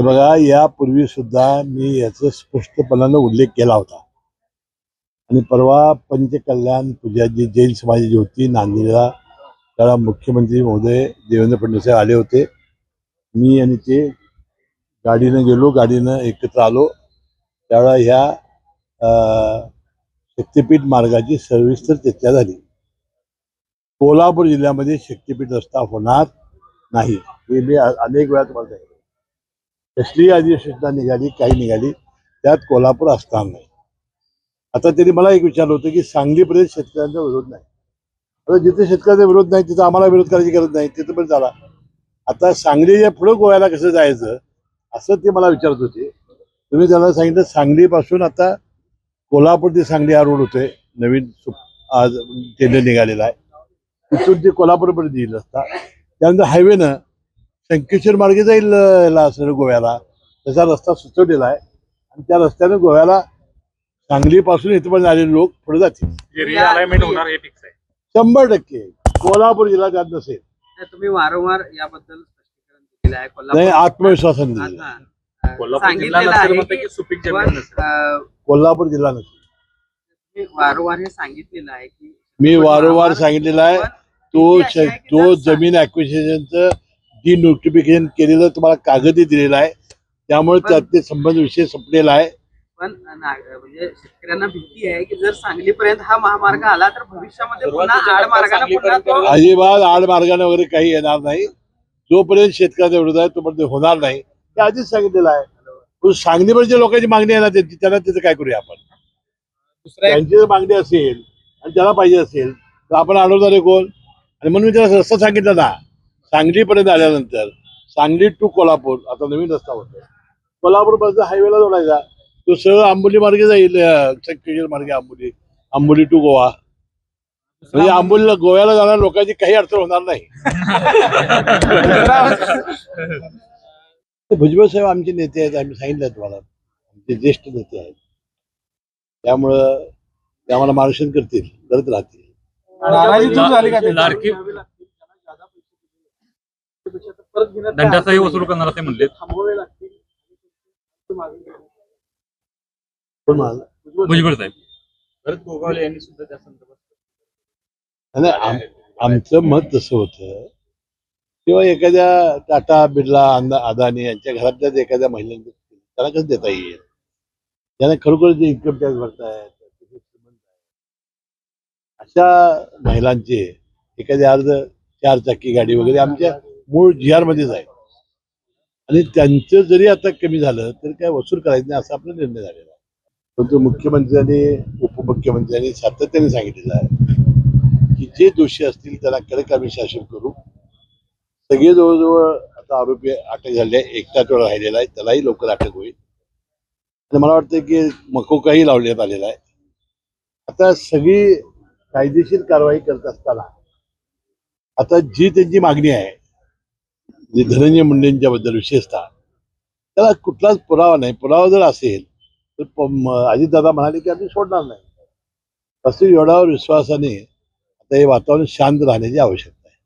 हे बघा यापूर्वी सुद्धा मी याचा स्पष्टपणानं उल्लेख केला होता. आणि परवा पंचकल्याण पूजा जी जैन समाजाची होती नांदेडला. त्याला मुख्यमंत्री महोदय देवेंद्र फडणवीस आले होते. मी आणि ते गाडीनं गेलो गाडीनं एकत्र आलो. त्यावेळा ह्या अं, शक्तिपीठ मार्गाची सविस्तर चर्चा झाली. कोल्हापूर जिल्ह्यामध्ये शक्तिपीठ रस्ता होणार नाही. हे मी अनेक वेळा तुम्हाला सांगितलं. कसली अधिसूचना निघाली काही निघाली त्यात कोल्हापूर असणार नाही. आता त्यांनी मला एक विचारलं होतं की सांगली प्रदेश शेतकऱ्यांचा विरोध नाही. आता जिथे शेतकऱ्यांचा विरोध नाही तिथं आम्हाला विरोध करायची गरज नाही तिथं पण झाला आता सांगली या पुढं गोव्याला कसं जायचं असं ते मला विचारत होते. तुम्ही त्यांना सांगितलं सांगलीपासून आता कोल्हापूर ते सांगली हा रोड होतोय. नवीन सु- आज टेंडर निघालेला आहे. तिथून ते कोल्हापूरपर्यंत येईल असता त्यानंतर हायवेनं शंकेश्वर मार्गे जाईल याला गोव्याला. तसा रस्ता सुचवलेला आहे. आणि त्या रस्त्यानं गोव्याला सांगलीपासून इथपर्यंत आलेले लोक पुढे जातील. हे शंभर टक्के. कोल्हापूर जिल्हा त्यात नसेल. तुम्ही वारंवार याबद्दल स्पष्टीकरण दिलेलं आहे. नाही कोल्हापूर आत्मविश्वासाने दिलेलं आहे. कोल्हापूर जिल्हा नसेल कोल्हापूर जिल्हा वारंवार हे सांगितलेलं आहे की मी वारंवार सांगितलेलं आहे तो श- तो जमीन ऍक्विजिशनचं डी नोटिफिकेशन केलेलं तुम्हाला कागदही दिलेला आहे. त्यामुळे त्यातले संबंध विषय संपलेला आहे. पण म्हणजे शेतकऱ्यांना भीती आहे की जर सांगलीपर्यंत हा महामार्ग आला तर भविष्यामध्ये पुन्हा आड मार्गाने पुन्हा तो अजिबात आड मार्गाने वगैरे काही येणार नाही. जोपर्यंत शेतकऱ्याचा विरोध आहे तोपर्यंत ते होणार नाही. ते आधीच सांगितलेलं आहे. पण सांगलीमध्ये लोकांची मागणी आहे ना त्यांची त्याला तिथं काय करूया आपण? त्यांची जर मागणी असेल आणि त्याला पाहिजे असेल तर आपण अडवणार आहे कोण? आणि म्हणून मी त्याला रस्ता सांगितलं ना. सांगलीपर्यंत आल्यानंतर सांगली टू कोल्हापूर आता नवीन रस्ता होतोय. कोल्हापूर पर्यंत हायवेला जोडायचा. तो सरळ आंबोली मार्गे जाईल संकेश्वर मार्गे आंबोली आंबोली टू गोवा. म्हणजे आंबोलीला गोव्याला जाणाऱ्या लोकांची काही अडचण होणार नाही. ते भुजबळ साहेब आमचे नेते आहेत आम्ही सांगितलं तुम्हाला. आमचे ज्येष्ठ नेते आहेत. त्यामुळं ते आम्हाला मार्गदर्शन करतील करत राहतील? लाडकी दंडाचाही वसूल करणार असे म्हणले भुजबळ साहेब. भरत गोगावले यांनी सुद्धा त्या संदर्भात आमचं मत तसं होतं किंवा एखाद्या टाटा बिर्ला अंदा- अदानी यांच्या घरातल्याच एखाद्या महिलांचं त्याला कसं देता येईल. त्यांना खरोखर जे इन्कम टॅक्स भरतायत. अशा महिलांचे एखादे अर्ज चार चाकी गाडी वगैरे आमच्या मूळ जी आर मध्येच आहे. आणि त्यांचं जरी आता कमी झालं तरी काय वसूल करायचं नाही असा आपला निर्णय झालेला आहे. परंतु मुख्यमंत्र्यांनी उपमुख्यमंत्र्यांनी सातत्याने सांगितलेलं आहे की जे दोषी असतील त्याला कडक आम्ही शासन करू. सगळे जवळजवळ आता आरोपी अटक झाले एकटा तेवढा राहिलेला आहे त्यालाही लवकर अटक होईल. आणि मला वाटतं की मकोकाही लावण्यात आलेला आहे. आता सगळी कायदेशीर कारवाई करत असताना आता जी त्यांची मागणी आहे धनंजय मुंडेंच्या बद्दल विशेषतः. त्याला कुठलाच पुरावा नाही. पुरावा जर असेल तर अजितदादा म्हणाले की आम्ही सोडणार नाही. तसे एवढ्यावर विश्वासाने आता हे वातावरण शांत राहण्याची आवश्यकता आहे.